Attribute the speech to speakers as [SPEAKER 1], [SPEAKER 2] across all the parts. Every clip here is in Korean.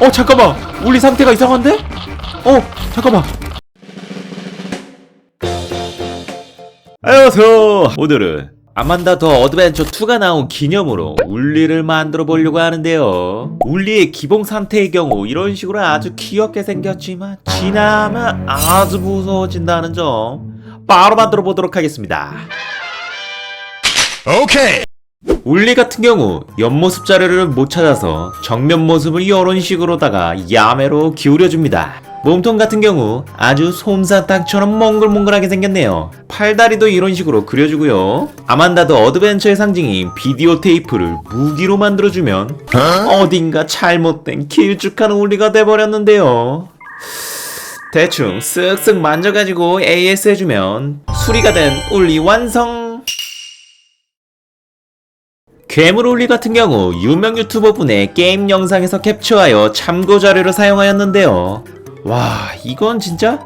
[SPEAKER 1] 어 잠깐만. 울리 상태가 이상한데? 어 잠깐만. 안녕하세요. 오늘은 아만다 더 어드벤처 2가 나온 기념으로 울리를 만들어 보려고 하는데요. 울리의 기본 상태의 경우 이런 식으로 아주 귀엽게 생겼지만 지나면 아주 무서워진다는 점 바로 만들어 보도록 하겠습니다.
[SPEAKER 2] 오케이.
[SPEAKER 1] 울리 같은 경우 옆모습 자료를 못 찾아서 정면 모습을 이런 식으로다가 야매로 기울여줍니다. 몸통 같은 경우 아주 솜사탕처럼 몽글몽글하게 생겼네요. 팔다리도 이런 식으로 그려주고요. 아만다드 어드벤처의 상징인 비디오 테이프를 무기로 만들어주면 어딘가 잘못된 길쭉한 울리가 돼버렸는데요. 대충 쓱쓱 만져가지고 AS 해주면 수리가 된 울리 완성! 괴물 울리 같은 경우 유명 유튜버 분의 게임 영상에서 캡처하여 참고 자료를 사용하였는데요. 와, 이건 진짜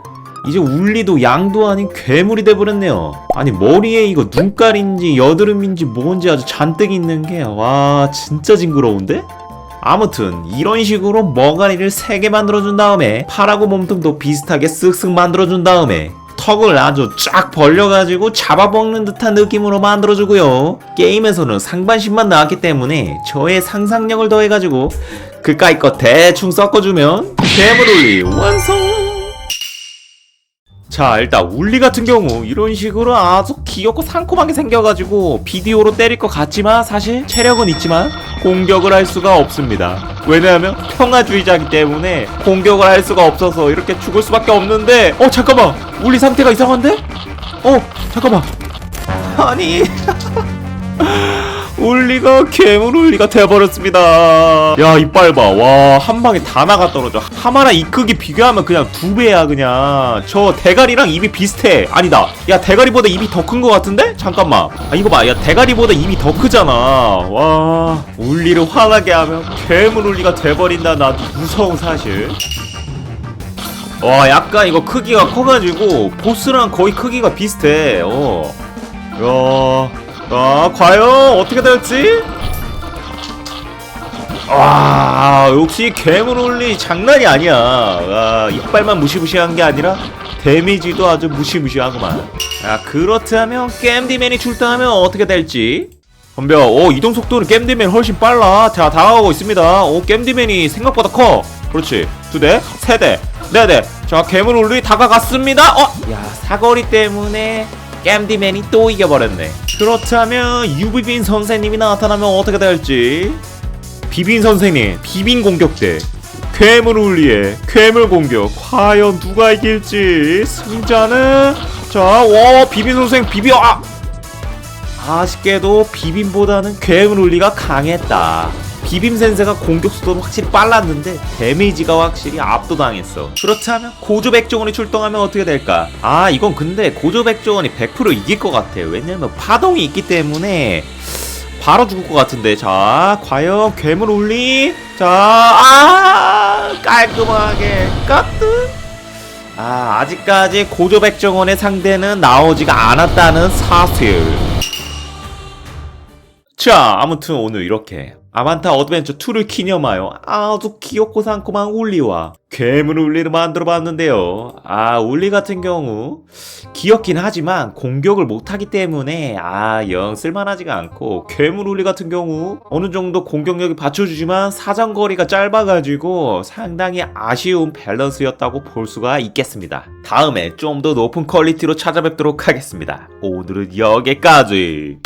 [SPEAKER 1] 이제 울리도 양도 아닌 괴물이 돼버렸네요. 아니 머리에 이거 눈깔인지 여드름인지 뭔지 아주 잔뜩 있는 게 와 진짜 징그러운데? 아무튼 이런 식으로 머가리를 3개 만들어준 다음에 팔하고 몸통도 비슷하게 쓱쓱 만들어준 다음에 턱을 아주 쫙 벌려가지고 잡아먹는 듯한 느낌으로 만들어주고요. 게임에서는 상반신만 나왔기 때문에 저의 상상력을 더해가지고 그까이 거 대충 섞어주면 괴물 울리 완성! 자 일단 울리 같은 경우 이런 식으로 아주 귀엽고 상콤하게 생겨가지고 비디오로 때릴 것 같지만 사실 체력은 있지만 공격을 할 수가 없습니다. 왜냐하면 평화주의자이기 때문에 공격을 할 수가 없어서 이렇게 죽을 수밖에 없는데 어 잠깐만! 울리 상태가 이상한데? 어 잠깐만! 아니 울리가 괴물 울리가 돼버렸습니다. 야 이빨 봐. 와 한 방에 다 나가 떨어져. 하마랑 이 크기 비교하면 그냥 두 배야 그냥. 저 대가리랑 입이 비슷해. 아니다. 야 대가리보다 입이 더 큰 것 같은데? 잠깐만. 아 이거 봐. 야 대가리보다 입이 더 크잖아. 와 울리를 화나게 하면 괴물 울리가 돼버린다. 나도 무서운 사실. 와 약간 이거 크기가 커가지고 보스랑 거의 크기가 비슷해. 어. 야. 아, 과연 어떻게 될지? 와, 역시 괴물 올리 장난이 아니야. 아, 이빨만 무시무시한 게 아니라 데미지도 아주 무시무시하구만. 아, 그렇다면 겜디맨이 출동하면 어떻게 될지? 덤벼, 오, 이동 속도는 겜디맨 훨씬 빨라. 자, 다가오고 있습니다. 오, 겜디맨이 생각보다 커. 그렇지. 두 대, 세 대, 네 대. 자, 괴물 올리 다가갔습니다. 어, 야, 사거리 때문에 겜디맨이 또 이겨버렸네. 그렇다면 유비빈 선생님이 나타나면 어떻게 될지? 비빈 선생님, 비빈 공격대. 괴물 울리의 괴물 공격. 과연 누가 이길지? 승자는 자, 와, 비빈 선생 비벼. 아! 아쉽게도 비빔보다는 괴물 울리가 강했다. 비빔 센세가 공격 속도는 확실히 빨랐는데 데미지가 확실히 압도당했어. 그렇다면 고조 백종원이 출동하면 어떻게 될까? 아 이건 근데 고조 백종원이 100% 이길 것 같아. 왜냐면 파동이 있기 때문에 바로 죽을 것 같은데. 자 과연 괴물 울리? 자아 깔끔하게 까뜨. 아 아직까지 고조 백종원의 상대는 나오지가 않았다는 사실. 자, 아무튼 오늘 이렇게 아만타 어드벤처 2를 기념하여 아주 귀엽고 상콤한 울리와 괴물 울리를 만들어 봤는데요. 아, 울리 같은 경우 귀엽긴 하지만 공격을 못하기 때문에 아, 영 쓸만하지가 않고 괴물 울리 같은 경우 어느 정도 공격력이 받쳐주지만 사정거리가 짧아가지고 상당히 아쉬운 밸런스였다고 볼 수가 있겠습니다. 다음에 좀 더 높은 퀄리티로 찾아뵙도록 하겠습니다. 오늘은 여기까지.